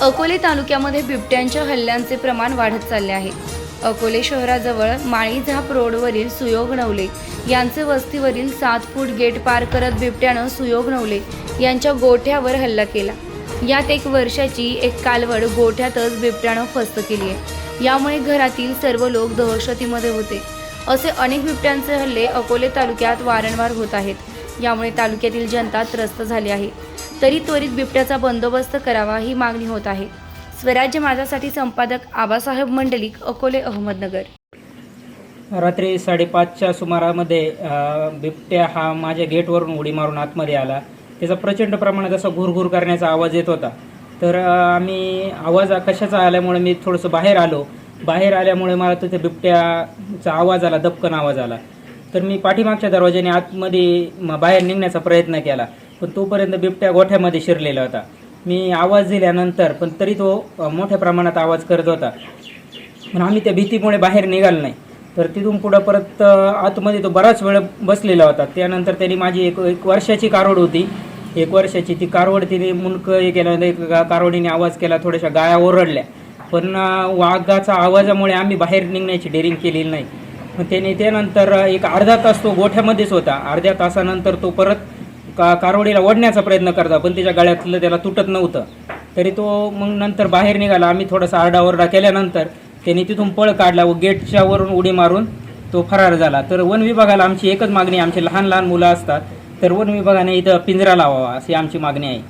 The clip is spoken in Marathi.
अकोले तालुक्यामध्ये बिबट्यांच्या हल्ल्यांचे प्रमाण वाढत चालले आहे. अकोले शहराजवळ माळीझाप रोडवरील सुयोग नवले यांचे वस्तीवरील सात फूट गेट पार करत बिबट्यानं सुयोग नवले यांच्या गोठ्यावर हल्ला केला. यात एक वर्षाची एक कालवड गोठ्यातच बिबट्यानं फस्त केली आहे. यामुळे घरातील सर्व लोक दहशतीमध्ये होते. असे अनेक बिबट्यांचे हल्ले अकोले तालुक्यात वारंवार होत आहेत. यामुळे तालुक्यातील जनता त्रस्त झाली आहे. तरी त्वरित बिबट्याचा बंदोबस्त करावा ही मागणी होत आहे. स्वराज्य माझ्यासाठी संपादक आबासाहेब मंडलिक अकोले अहमदनगर. रात्री साडेपाचच्या सुमारामध्ये बिबट्या हा माझ्या गेटवरून उडी मारून आतमध्ये आला. त्याचा प्रचंड प्रमाणात असा घुरघुर करण्याचा आवाज येत होता. तर आम्ही आवाज कशाचा आल्यामुळे मी थोडंसं बाहेर आलो. बाहेर आल्यामुळे मला तिथे बिबट्याचा आवाज आला दपकन आवाज आला. तर मी पाठीमागच्या दरवाजाने आतमध्ये बाहेर निघण्याचा प्रयत्न केला. पण तोपर्यंत बिबट्या गोठ्यामध्ये शिरलेला होता. मी आवाज दिल्यानंतर पण तरी तो मोठ्या प्रमाणात आवाज करत होता. पण आम्ही त्या भीतीमुळे बाहेर निघालो नाही. तर तिथून पुढं परत आतमध्ये तो बराच वेळ बसलेला होता. त्यानंतर त्यांनी माझी एक एक वर्षाची कारवड होती. एक वर्षाची ती कारवड तिने मुंडकं हे केल्यानंतर एक कारवडीने आवाज केला थोड्याशा गाया ओरडल्या. पण वाघाचा आवाजामुळे आम्ही बाहेर निघण्याची डेअरिंग केलेली नाही. त्याने त्यानंतर एक अर्धा तास तो गोठ्यामध्येच होता. अर्ध्या तासानंतर तो परत का कारवडीला ओढण्याचा प्रयत्न करता पण त्याच्या गळ्यातलं त्याला तुटत नव्हतं. तरी तो मग नंतर बाहेर निघाला. आम्ही थोडासा आरडाओरडा केल्यानंतर त्याने तिथून पळ काढला व गेटच्या वरून उडी मारून तो फरार झाला. तर वन विभागाला आमची एकच मागणी आमचे लहान लहान मुलं असतात. तर वन विभागाने इथं पिंजरा लावावा अशी आमची मागणी आहे.